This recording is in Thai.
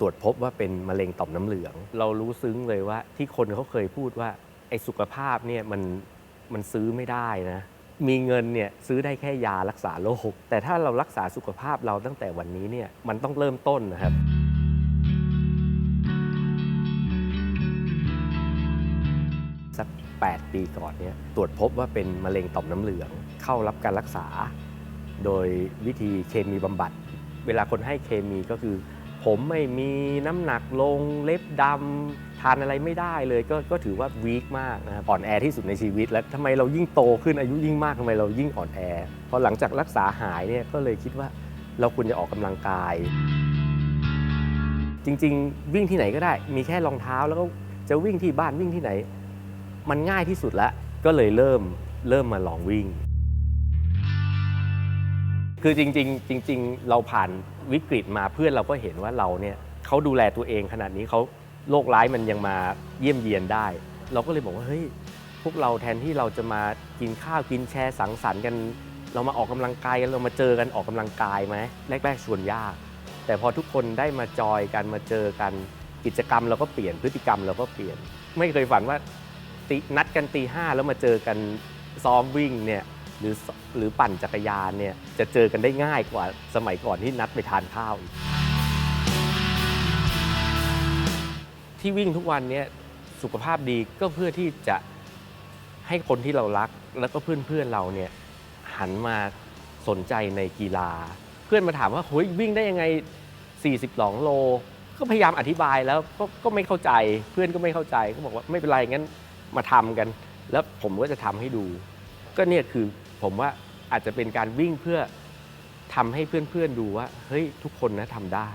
ตรวจพบว่าเป็นมะเร็งต่อมน้ำเหลือง เรารู้ซึ้งเลยว่าที่คนเขาเคยพูดว่าไอ้สุขภาพเนี่ยมันมันซื้อไม่ได้นะ มีเงินเนี่ยซื้อได้แค่ยารักษาโรคแต่ถ้าเรารักษาสุขภาพเราตั้งแต่วันนี้เนี่ยมันต้องเริ่มต้นนะครับสัก 8 ปีก่อนเนี่ยตรวจพบว่าเป็นมะเร็งต่อมน้ำเหลือง เข้ารับการรักษา โดยวิธีเคมีบำบัด เวลาคนให้เคมีก็คือ ผมไม่มีน้ำหนักลงเล็บดำทานอะไรไม่ได้เลยก็ก็ถือว่าวีคมากนะครับอ่อนแอที่สุดในชีวิต แล้วทำไมเรายิ่งโตขึ้นอายุยิ่งมากทำไมเรายิ่งอ่อนแอพอหลังจากรักษาหายเนี่ยก็เลยคิดว่าเราควรจะออกกำลังกาย จริง ๆ วิ่งที่ไหนก็ได้ มีแค่รองเท้าแล้วก็จะวิ่งที่บ้านวิ่งที่ไหน มันง่ายที่สุดแล้วก็เลยเริ่มเริ่มมาลองวิ่ง คือจริงๆ จริง ๆ เราผ่านวิกฤตมาเพื่อนเราก็เห็นว่าเราเนี่ยเขาดูแลตัวเองขนาดนี้เขาโรคร้ายมันยังมาเยี่ยมเยียนได้ เราก็เลยบอกว่าเฮ้ยพวกเราแทนที่เราจะมากินข้าวกินแชร์สังสรรค์กัน เรามาออกกำลังกายกันเรามาเจอกันออกกำลังกายไหมแรกๆชวนยาก แต่พอทุกคนได้มาจอยกันมาเจอกันกิจกรรมเราก็เปลี่ยนพฤติกรรมเราก็เปลี่ยน ไม่เคยฝันว่านัดกันตีห้าแล้วมาเจอกันซ้อมวิ่งเนี่ย หรือหรือปั่นจักรยานเนี่ยจะเจอกันได้ง่ายกว่าสมัยก่อนที่นัดไปทานข้าวอีกที่วิ่งทุกวันเนี่ยสุขภาพดีก็เพื่อที่จะให้คนที่เรารัก แล้วก็เพื่อนๆเราเนี่ยหันมาสนใจในกีฬา เพื่อนมาถามว่าเฮ้ยวิ่งได้ยังไง 42 โล ก็พยายามอธิบายแล้วก็ก็ไม่เข้าใจเพื่อนก็ไม่เข้าใจก็บอกว่าไม่เป็นไรงั้นมาทำกัน แล้วผมก็จะทำให้ดู ก็เนี่ยคือผมว่าอาจจะเป็นการวิ่งเพื่อทำให้เพื่อนๆดูว่าเฮ้ยทุกคนนะทำได้